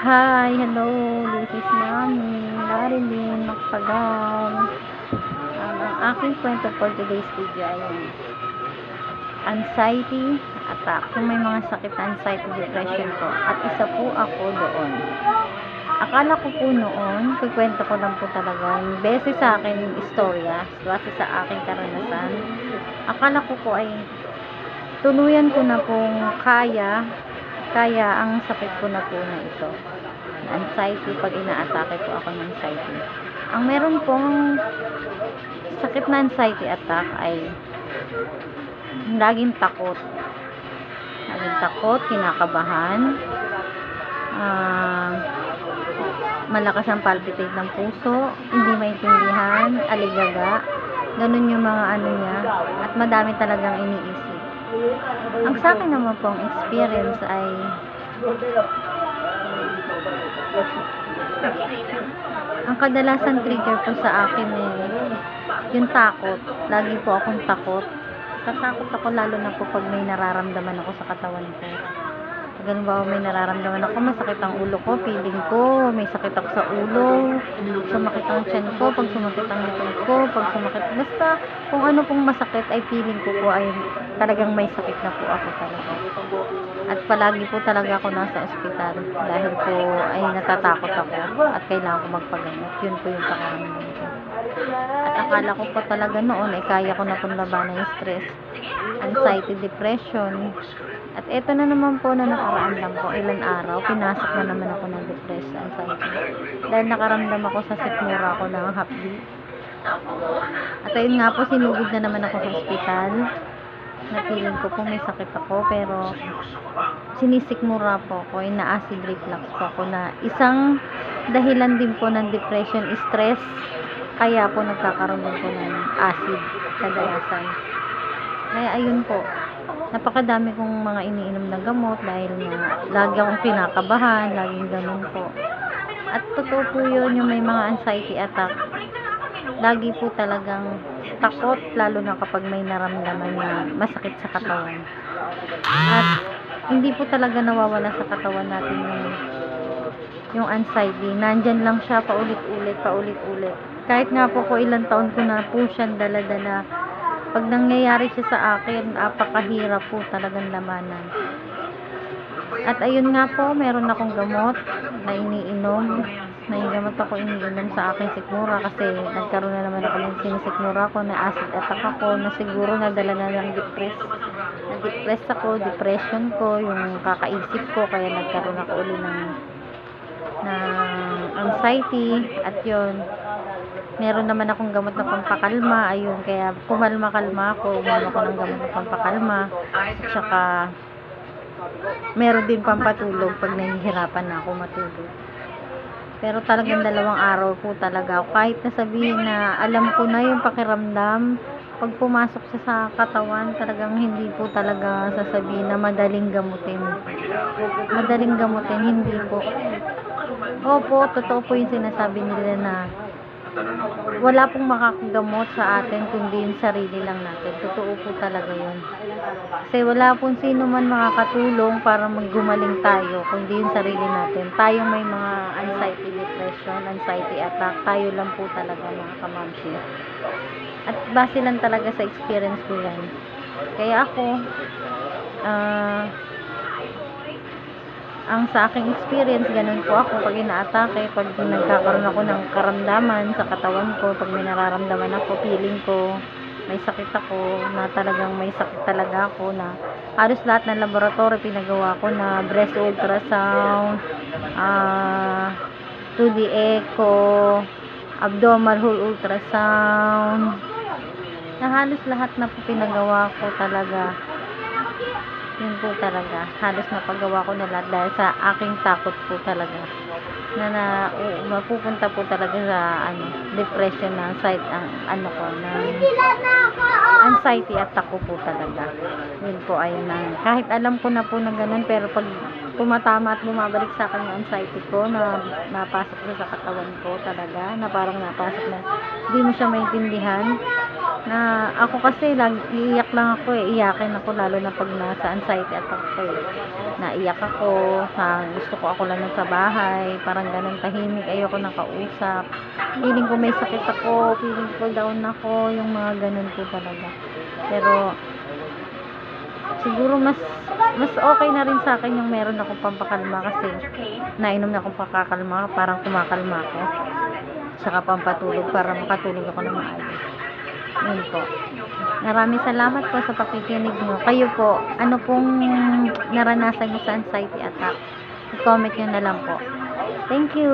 Hi, hello, this is Mami, Marilyn, Magpagal. Um, ang aking kwento for today's video ay anxiety attack. Kung may mga sakit na anxiety depression ko. At isa po ako doon. Akala ko po noon, kukwento ko lang po talaga, base sa akin yung istorya, base sa aking karanasan. Akala ko po ay tuluyan ko na pong kaya kaya ang sakit ko na po na ito. Anxiety pag inaatake po ako ng anxiety. Ang meron pong sakit na anxiety attack ay laging takot. Laging takot, kinakabahan. ah malakas ang palpitate ng puso, hindi maintindihan, aligaga. Ganun yung mga ano niya. At madami talagang iniisip. Ang sa akin naman pong experience ay ang kadalasan trigger po sa akin eh yung takot. Lagi po akong takot. Tatakot ako lalo na po pag may nararamdaman ako sa katawan ko. Ganun ba may nararamdaman ako, masakit ang ulo ko, feeling ko, may sakit ako sa ulo, sumakit ang tiyan ko, pag sumakit ang likod ko, pag sumakit, basta kung ano pong masakit ay feeling ko po ay talagang may sakit na po ako talaga. At palagi po talaga ako nasa ospital dahil po ay natatakot ako at kailangan ko magpagamot. Yun po yung pakaramdam ko. At akala ko pa talaga noon ay kaya ko na pong labanan yung stress, anxiety, depression. At eto na naman po na nakaraan lang po, ilang araw, pinasok na naman ako ng depression, anxiety. Dahil nakaramdam ako sa sikmura ko ng hapdi. At ayun nga po, sinugod na naman ako sa ospital. Napiling ko po may sakit ako, pero sinisikmura po ako, ina-acid reflux po ako na isang dahilan din po ng depression, stress, kaya po nagkakaroon din po ng acid kadalasan. Kaya ayun po, napakadami kong mga iniinom na gamot dahil nga lagi akong kinakabahan, laging ganun po. At totoo po yun, yung may mga anxiety attack, lagi po talagang takot, lalo na kapag may naramdaman na masakit sa katawan. At hindi po talaga nawawala sa katawan natin yung, yung anxiety. Nandyan lang siya paulit-ulit, paulit-ulit. Kahit nga po ko ilang taon ko na po siyang daladala pag nangyayari siya sa akin, apakahirap po talagang lamanan. At ayun nga po, meron akong gamot na iniinom. May gamot ako iniinom sa aking sikmura kasi nagkaroon na naman ako ng sinisikmura ko na acid attack ako na siguro nadala na ng depress. Na-depress ako, depression ko, yung kakaisip ko kaya nagkaroon ako uli ng ng anxiety at yun meron naman akong gamot na pampakalma ayun kaya kumalma-kalma ako umama ko ng gamot na pampakalma at saka meron din pampatulog pag nahihirapan na ako matulog. Pero talagang dalawang araw po talaga ako. Kahit nasabihin na alam ko na yung pakiramdam pag pumasok siya sa katawan talagang hindi po talaga sasabihin na madaling gamutin. Madaling gamutin hindi po opo totoo po yung sinasabi nila na wala pong makakagamot sa atin kundi yung sarili lang natin. Totoo po talaga yun. Kasi wala pong sino man makakatulong para maggumaling tayo kundi yung sarili natin. Tayong may mga anxiety depression, anxiety attack, tayo lang po talaga mga kamamsi. At base lang talaga sa experience ko yan. Kaya ako, ah, ang sa aking experience, ganun po ako pag inaatake, pag nagkakaroon ako ng karamdaman sa katawan ko, pag may nararamdaman ako, feeling ko, may sakit ako, na talagang may sakit talaga ako, na halos lahat ng laboratory pinagawa ko na breast ultrasound, ah, 2D echo, abdominal whole ultrasound, na halos lahat na po pinagawa ko talaga yun po talaga. Halos napagawa ko na lahat dahil sa aking takot po talaga. Na na uh, mapupunta po talaga sa ano depression na side ang ano ko na anxiety attack ko po talaga. Yun po ay na kahit alam ko na po na ganun pero pag tumatama at bumabalik sa akin yung anxiety ko na napasok na sa katawan ko talaga na parang napasok na hindi mo siya maintindihan Na ako kasi lag, iiyak lang ako eh. Iyakin ako lalo na pag nasa anxiety attack ko eh. Naiyak ako, sa, gusto ko ako lang sa bahay, parang ganun tahimik, ayoko nang kausap. Feeling ko may sakit ako, feeling ko down ako, yung mga ganun po talaga. Pero siguro mas mas okay na rin sa akin yung meron akong pampakalma kasi nainom na akong pakakalma, parang kumakalma ako. Saka pampatulog para makatulog ako ng maayos. Yun po. Maraming salamat po sa pakikinig nyo. Kayo po, ano pong naranasan nyo sa anxiety attack? I-comment nyo na lang po. Thank you.